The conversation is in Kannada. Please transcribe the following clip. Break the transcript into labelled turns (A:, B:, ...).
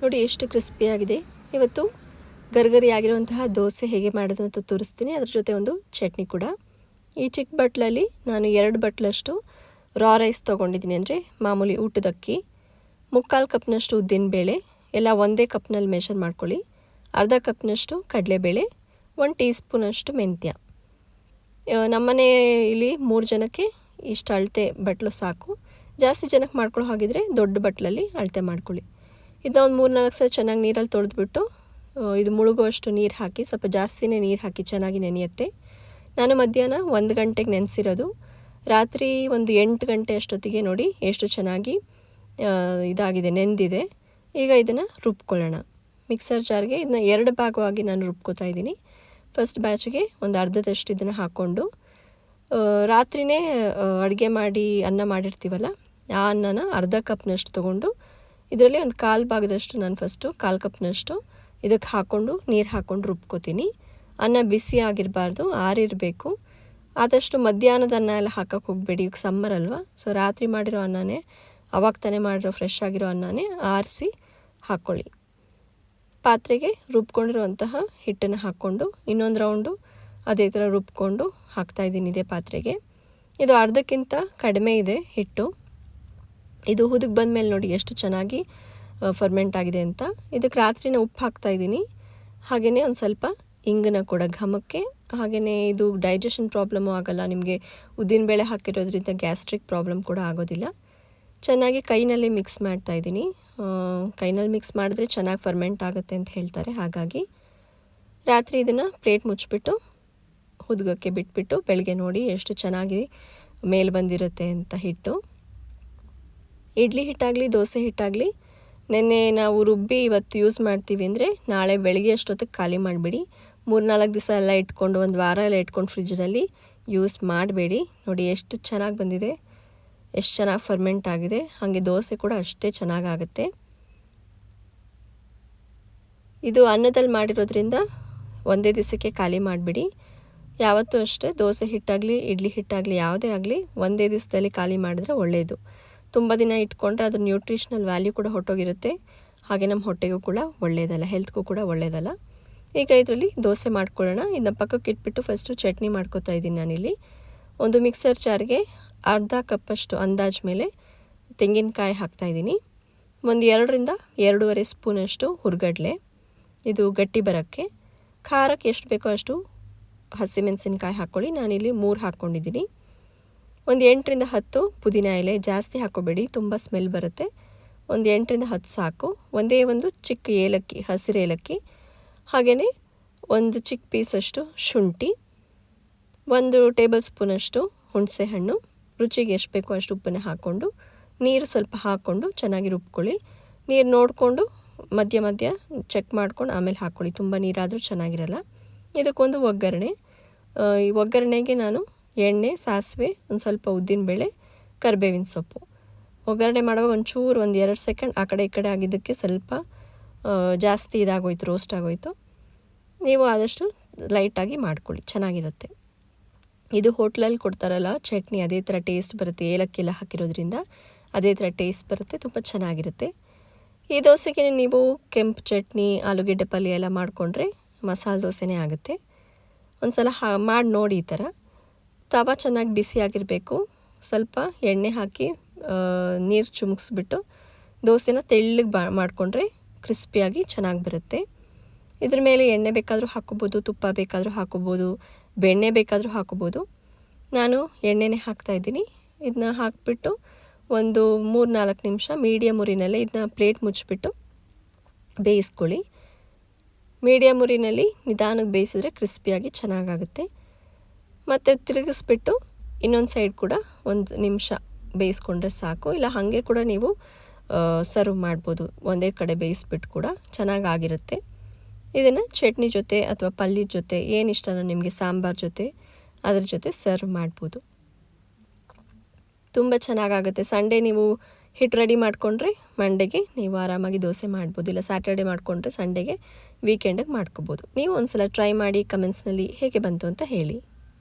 A: ನೋಡಿ ಎಷ್ಟು ಕ್ರಿಸ್ಪಿಯಾಗಿದೆ ಇವತ್ತು ಗರ್ಗರಿ ಆಗಿರುವಂತಹ ದೋಸೆ ಹೇಗೆ ಮಾಡೋದು ಅಂತ ತೋರಿಸ್ತೀನಿ. ಅದ್ರ ಜೊತೆ ಒಂದು ಚಟ್ನಿ ಕೂಡ. ಈ ಚಿಕ್ಕ ಬಟ್ಲಲ್ಲಿ ನಾನು ಎರಡು ಬಟ್ಲಷ್ಟು ರಾ ರೈಸ್ ತೊಗೊಂಡಿದ್ದೀನಿ ಅಂದರೆ ಮಾಮೂಲಿ ಊಟದಕ್ಕಿ ಮುಕ್ಕಾಲು ಕಪ್ನಷ್ಟು ಉದ್ದಿನಬೇಳೆ, ಎಲ್ಲ ಒಂದೇ ಕಪ್ನಲ್ಲಿ ಮೆಷರ್ ಮಾಡ್ಕೊಳ್ಳಿ. ಅರ್ಧ ಕಪ್ನಷ್ಟು ಕಡಲೆಬೇಳೆ, ಒಂದು ಟೀ ಸ್ಪೂನಷ್ಟು ಮೆಂತ್ಯ ನಮ್ಮನೆ ಇಲ್ಲಿ ಮೂರು ಜನಕ್ಕೆ ಇಷ್ಟು ಅಳತೆ ಬಟ್ಲು ಸಾಕು. ಜಾಸ್ತಿ ಜನಕ್ಕೆ ಮಾಡ್ಕೊಳ್ಳೋ ಹಾಗಿದ್ರೆ ದೊಡ್ಡ ಬಟ್ಲಲ್ಲಿ ಅಳತೆ ಮಾಡ್ಕೊಳ್ಳಿ. ಇದನ್ನ ಒಂದು ಮೂರು ನಾಲ್ಕು ಸಲ ಚೆನ್ನಾಗಿ ನೀರಲ್ಲಿ ತೊಳೆದ್ಬಿಟ್ಟು ಇದು ಮುಳುಗುವಷ್ಟು ನೀರು ಹಾಕಿ, ಸ್ವಲ್ಪ ಜಾಸ್ತಿನೇ ನೀರು ಹಾಕಿ ಚೆನ್ನಾಗಿ ನೆನೆಯುತ್ತೆ. ನಾನು ಮಧ್ಯಾಹ್ನ ಒಂದು ಗಂಟೆಗೆ ನೆನೆಸಿರೋದು. ರಾತ್ರಿ ಒಂದು ಎಂಟು ಗಂಟೆ ಅಷ್ಟೊತ್ತಿಗೆ ನೋಡಿ ಎಷ್ಟು ಚೆನ್ನಾಗಿ ಇದಾಗಿದೆ, ನೆಂದಿದೆ. ಈಗ ಇದನ್ನು ರುಬ್ಕೊಳ್ಳೋಣ. ಮಿಕ್ಸರ್ ಜಾರ್ಗೆ ಇದನ್ನ ಎರಡು ಭಾಗವಾಗಿ ನಾನು ರುಬ್ಕೋತಾ ಇದ್ದೀನಿ. ಫಸ್ಟ್ ಬ್ಯಾಚ್ಗೆ ಒಂದು ಅರ್ಧದಷ್ಟು ಇದನ್ನು ಹಾಕ್ಕೊಂಡು ರಾತ್ರಿನೇ ಅಡುಗೆ ಮಾಡಿ ಅನ್ನ ಮಾಡಿರ್ತೀವಲ್ಲ, ಆ ಅನ್ನನ ಅರ್ಧ ಕಪ್ನಷ್ಟು ತೊಗೊಂಡು ಇದರಲ್ಲಿ ಒಂದು ಕಾಲು ಭಾಗದಷ್ಟು ನಾನು ಫಸ್ಟು ಕಾಲು ಕಪ್ನಷ್ಟು ಇದಕ್ಕೆ ಹಾಕ್ಕೊಂಡು ನೀರು ಹಾಕ್ಕೊಂಡು ರುಬ್ಕೋತೀನಿ. ಅನ್ನ ಬಿಸಿ ಆಗಿರಬಾರ್ದು, ಆರಿರಬೇಕು. ಆದಷ್ಟು ಮಧ್ಯಾಹ್ನದ ಅನ್ನ ಎಲ್ಲ ಹಾಕಕ್ಕೆ ಹೋಗಬೇಡಿ ಈಗ ಸಮ್ಮರ್ ಅಲ್ವಾ? ಸೊ ರಾತ್ರಿ ಮಾಡಿರೋ ಅನ್ನನೇ, ಅವಾಗ ತಾನೇ ಮಾಡಿರೋ ಫ್ರೆಶ್ ಆಗಿರೋ ಅನ್ನನೇ ಆರಿಸಿ ಹಾಕ್ಕೊಳ್ಳಿ ಪಾತ್ರೆಗೆ ರುಬ್ಕೊಂಡಿರುವಂತಹ ಹಿಟ್ಟನ್ನು ಹಾಕ್ಕೊಂಡು ಇನ್ನೊಂದು ರೌಂಡು ಅದೇ ಥರ ರುಬ್ಕೊಂಡು ಹಾಕ್ತಾಯಿದ್ದೀನಿ ಇದೇ ಪಾತ್ರೆಗೆ. ಇದು ಅರ್ಧಕ್ಕಿಂತ ಕಡಿಮೆ ಇದೆ ಹಿಟ್ಟು. ಇದು ಹುದುಗ್ ಬಂದ ಮೇಲೆ ನೋಡಿ ಎಷ್ಟು ಚೆನ್ನಾಗಿ ಫರ್ಮೆಂಟ್ ಆಗಿದೆ ಅಂತ. ಇದಕ್ಕೆ ರಾತ್ರಿನ ಉಪ್ಪು ಹಾಕ್ತಾ ಇದ್ದೀನಿ. ಹಾಗೆಯೇ ಒಂದು ಸ್ವಲ್ಪ ಇಂಗನ ಕೂಡ ಘಮಕ್ಕೆ. ಹಾಗೆಯೇ ಇದು ಡೈಜೆಷನ್ ಪ್ರಾಬ್ಲಮ್ಮು ಆಗೋಲ್ಲ, ನಿಮಗೆ ಉದ್ದಿನಬೇಳೆ ಹಾಕಿರೋದ್ರಿಂದ ಗ್ಯಾಸ್ಟ್ರಿಕ್ ಪ್ರಾಬ್ಲಮ್ ಕೂಡ ಆಗೋದಿಲ್ಲ. ಚೆನ್ನಾಗಿ ಕೈನಲ್ಲಿ ಮಿಕ್ಸ್ ಮಾಡ್ತಾ ಇದ್ದೀನಿ. ಕೈನಲ್ಲಿ ಮಿಕ್ಸ್ ಮಾಡಿದ್ರೆ ಚೆನ್ನಾಗಿ ಫರ್ಮೆಂಟ್ ಆಗುತ್ತೆ ಅಂತ ಹೇಳ್ತಾರೆ, ಹಾಗಾಗಿ ರಾತ್ರಿ ಇದನ್ನು ಪ್ಲೇಟ್ ಮುಚ್ಚಿಬಿಟ್ಟು ಹುದುಗಕ್ಕೆ ಬಿಟ್ಬಿಟ್ಟು ಬೆಳಗ್ಗೆ ನೋಡಿ ಎಷ್ಟು ಚೆನ್ನಾಗಿ ಮೇಲೆ ಬಂದಿರುತ್ತೆ ಅಂತ ಹಿಟ್ಟು. ಇಡ್ಲಿ ಹಿಟ್ಟಾಗಲಿ, ದೋಸೆ ಹಿಟ್ಟಾಗಲಿ, ನೆನ್ನೆ ನಾವು ರುಬ್ಬಿ ಇವತ್ತು ಯೂಸ್ ಮಾಡ್ತೀವಿ ಅಂದರೆ ನಾಳೆ ಬೆಳಗ್ಗೆ ಅಷ್ಟೊತ್ತಿಗೆ ಖಾಲಿ ಮಾಡಿಬಿಡಿ. ಮೂರು ನಾಲ್ಕು ದಿವಸ ಎಲ್ಲ ಇಟ್ಕೊಂಡು, ಒಂದು ವಾರ ಎಲ್ಲ ಇಟ್ಕೊಂಡು ಫ್ರಿಜ್ಜಲ್ಲಿ ಯೂಸ್ ಮಾಡಬೇಡಿ. ನೋಡಿ ಎಷ್ಟು ಚೆನ್ನಾಗಿ ಬಂದಿದೆ. ಎಷ್ಟು ಚೆನ್ನಾಗಿ ಫರ್ಮೆಂಟ್ ಆಗಿದೆ. ಹಾಗೆ ದೋಸೆ ಕೂಡ ಅಷ್ಟೇ ಚೆನ್ನಾಗಾಗುತ್ತೆ ಇದು ಅನ್ನದಲ್ಲಿ ಮಾಡಿರೋದ್ರಿಂದ ಒಂದೇ ದಿವಸಕ್ಕೆ ಖಾಲಿ ಮಾಡಿಬಿಡಿ. ಯಾವತ್ತೂ ಅಷ್ಟೇ ದೋಸೆ ಹಿಟ್ಟಾಗಲಿ, ಇಡ್ಲಿ ಹಿಟ್ಟಾಗಲಿ, ಯಾವುದೇ ಆಗಲಿ ಒಂದೇ ದಿವಸದಲ್ಲಿ ಖಾಲಿ ಮಾಡಿದ್ರೆ ಒಳ್ಳೆಯದು ತುಂಬ ದಿನ ಇಟ್ಕೊಂಡ್ರೆ ಅದ್ರ ನ್ಯೂಟ್ರಿಷನಲ್ ವ್ಯಾಲ್ಯೂ ಕೂಡ ಹೊಟ್ಟೋಗಿರುತ್ತೆ ಹಾಗೆ ನಮ್ಮ ಹೊಟ್ಟೆಗೂ ಕೂಡ ಒಳ್ಳೆಯದಲ್ಲ ಹೆಲ್ತ್ಗೂ ಕೂಡ ಒಳ್ಳೆಯದಲ್ಲ ಈಗ ಇದರಲ್ಲಿ ದೋಸೆ ಮಾಡ್ಕೊಳ್ಳೋಣ. ಇದನ್ನ ಪಕ್ಕಕ್ಕೆ ಇಟ್ಬಿಟ್ಟು ಫಸ್ಟು ಚಟ್ನಿ ಮಾಡ್ಕೋತಾ ಇದ್ದೀನಿ ನಾನಿಲ್ಲಿ. ಒಂದು ಮಿಕ್ಸರ್ ಜಾರ್ಗೆ ಅರ್ಧ ಕಪ್ಪಷ್ಟು ಅಂದಾಜು ಮೇಲೆ ತೆಂಗಿನಕಾಯಿ ಹಾಕ್ತಾಯಿದ್ದೀನಿ ಒಂದು ಎರಡರಿಂದ ಎರಡೂವರೆ ಸ್ಪೂನಷ್ಟು ಹುರ್ಗಡ್ಲೆ. ಇದು ಗಟ್ಟಿ ಬರೋಕ್ಕೆ. ಖಾರಕ್ಕೆ ಎಷ್ಟು ಬೇಕೋ ಅಷ್ಟು ಹಸಿಮೆಣಸಿನ್ಕಾಯಿ ಹಾಕ್ಕೊಳ್ಳಿ. ನಾನಿಲ್ಲಿ ಮೂರು ಹಾಕ್ಕೊಂಡಿದ್ದೀನಿ. ಒಂದು ಎಂಟರಿಂದ ಹತ್ತು ಪುದೀನ ಎಲೆ ಜಾಸ್ತಿ ಹಾಕೋಬೇಡಿ, ತುಂಬ ಸ್ಮೆಲ್ ಬರುತ್ತೆ. ಒಂದು ಎಂಟರಿಂದ ಹತ್ತು ಸಾಕು. ಒಂದೇ ಒಂದು ಚಿಕ್ಕ ಏಲಕ್ಕಿ, ಹಸಿರು ಏಲಕ್ಕಿ ಹಾಗೆಯೇ ಒಂದು ಚಿಕ್ಕ ಪೀಸಷ್ಟು ಶುಂಠಿ, ಒಂದು ಟೇಬಲ್ ಸ್ಪೂನಷ್ಟು ಹುಣಸೆ ಹಣ್ಣು, ರುಚಿಗೆ ಎಷ್ಟು ಬೇಕೋ ಅಷ್ಟು ಉಪ್ಪನ್ನು ಹಾಕ್ಕೊಂಡು ನೀರು ಸ್ವಲ್ಪ ಹಾಕ್ಕೊಂಡು ಚೆನ್ನಾಗಿ ರುಬ್ಕೊಳ್ಳಿ. ನೀರು ನೋಡಿಕೊಂಡು ಮಧ್ಯ ಮಧ್ಯ ಚೆಕ್ ಮಾಡ್ಕೊಂಡು ಆಮೇಲೆ ಹಾಕ್ಕೊಳ್ಳಿ ತುಂಬ ನೀರಾದರೂ ಚೆನ್ನಾಗಿರಲ್ಲ. ಇದಕ್ಕೊಂದು ಒಗ್ಗರಣೆ. ಈ ಒಗ್ಗರಣೆಗೆ ನಾನು ಎಣ್ಣೆ, ಸಾಸಿವೆ, ಒಂದು ಸ್ವಲ್ಪ ಉದ್ದಿನಬೇಳೆ ಕರಿಬೇವಿನ ಸೊಪ್ಪು. ಒಗ್ಗರಣೆ ಮಾಡುವಾಗ ಒಂಚೂರು ಒಂದು ಎರಡು ಸೆಕೆಂಡ್ ಆ ಕಡೆ ಈ ಕಡೆ ಆಗಿದ್ದಕ್ಕೆ ಸ್ವಲ್ಪ ಜಾಸ್ತಿ ಇದಾಗೋಯ್ತು ರೋಸ್ಟ್ ಆಗೋಯ್ತು. ನೀವು ಆದಷ್ಟು ಲೈಟಾಗಿ ಮಾಡ್ಕೊಳ್ಳಿ, ಚೆನ್ನಾಗಿರುತ್ತೆ. ಇದು ಹೋಟ್ಲಲ್ಲಿ ಕೊಡ್ತಾರಲ್ಲ, ಚಟ್ನಿ ಅದೇ ಥರ ಟೇಸ್ಟ್ ಬರುತ್ತೆ ಏಲಕ್ಕಿ ಎಲ್ಲ ಹಾಕಿರೋದ್ರಿಂದ ಅದೇ ಥರ ಟೇಸ್ಟ್ ಬರುತ್ತೆ, ತುಂಬ ಚೆನ್ನಾಗಿರುತ್ತೆ. ಈ ದೋಸೆಗೆ ನೀವು ಕೆಂಪು ಚಟ್ನಿ, ಆಲೂಗೆಡ್ಡೆ ಪಲ್ಯ ಎಲ್ಲ ಮಾಡಿಕೊಂಡ್ರೆ ಮಸಾಲೆ ದೋಸೆನೇ ಆಗುತ್ತೆ. ಒಂದು ಸಲ ಹಾ, ಮಾಡಿ ನೋಡಿ ಈ ಥರ ತವ ಚೆನ್ನಾಗಿ ಬಿಸಿಯಾಗಿರಬೇಕು ಸ್ವಲ್ಪ ಎಣ್ಣೆ ಹಾಕಿ ನೀರು ಚುಮುಕ್ಸ್ಬಿಟ್ಟು ದೋಸೆನ ತೆಳ್ಳಗೆ ಬಾ, ಮಾಡಿಕೊಂಡ್ರೆ ಕ್ರಿಸ್ಪಿಯಾಗಿ ಚೆನ್ನಾಗಿ ಬರುತ್ತೆ. ಇದ್ರ ಮೇಲೆ ಎಣ್ಣೆ ಬೇಕಾದರೂ ಹಾಕೋಬೋದು ತುಪ್ಪ ಬೇಕಾದರೂ ಹಾಕೋಬೋದು ಬೆಣ್ಣೆ ಬೇಕಾದರೂ ಹಾಕೋಬೋದು ನಾನು ಎಣ್ಣೆನೇ ಹಾಕ್ತಾಯಿದ್ದೀನಿ ಇದನ್ನ ಹಾಕಿಬಿಟ್ಟು ಒಂದು ಮೂರು ನಾಲ್ಕು ನಿಮಿಷ ಮೀಡಿಯಮ್ ಉರಿನಲ್ಲೇ ಇದನ್ನ ಪ್ಲೇಟ್ ಮುಚ್ಚಿಬಿಟ್ಟು ಬೇಯಿಸ್ಕೊಳ್ಳಿ. ಮೀಡಿಯಮ್ ಉರಿನಲ್ಲಿ ನಿಧಾನಕ್ಕೆ ಬೇಯಿಸಿದ್ರೆ ಕ್ರಿಸ್ಪಿಯಾಗಿ ಚೆನ್ನಾಗಾಗುತ್ತೆ. ಮತ್ತು ತಿರುಗಿಸ್ಬಿಟ್ಟು ಇನ್ನೊಂದು ಸೈಡ್ ಕೂಡ ಒಂದು ನಿಮಿಷ ಬೇಯಿಸ್ಕೊಂಡ್ರೆ ಸಾಕು. ಇಲ್ಲ, ಹಾಗೆ ಕೂಡ ನೀವು ಸರ್ವ್ ಮಾಡ್ಬೋದು. ಒಂದೇ ಕಡೆ ಬೇಯಿಸ್ಬಿಟ್ಟು ಕೂಡ ಚೆನ್ನಾಗಾಗಿರುತ್ತೆ. ಇದನ್ನು ಚಟ್ನಿ ಜೊತೆ ಅಥವಾ ಪಲ್ಯದ ಜೊತೆ ಏನು ಇಷ್ಟನೋ ನಿಮಗೆ ಸಾಂಬಾರ್ ಜೊತೆ, ಅದ್ರ ಜೊತೆ ಸರ್ವ್ ಮಾಡ್ಬೋದು. ತುಂಬ ಚೆನ್ನಾಗಾಗುತ್ತೆ. ಸಂಡೇ ನೀವು ಹಿಟ್ಟು ರೆಡಿ ಮಾಡಿಕೊಂಡ್ರೆ ಮಂಡೆಗೆ ನೀವು ಆರಾಮಾಗಿ ದೋಸೆ ಮಾಡ್ಬೋದು. ಇಲ್ಲ, ಸ್ಯಾಟರ್ಡೆ ಮಾಡಿಕೊಂಡ್ರೆ ಸಂಡೇಗೆ ವೀಕೆಂಡಿಗೆ ಮಾಡ್ಕೋಬೋದು. ನೀವು ಒಂದು ಸಲ ಟ್ರೈ ಮಾಡಿ ಕಮೆಂಟ್ಸ್ನಲ್ಲಿ ಹೇಗೆ ಬಂತು ಅಂತ ಹೇಳಿ.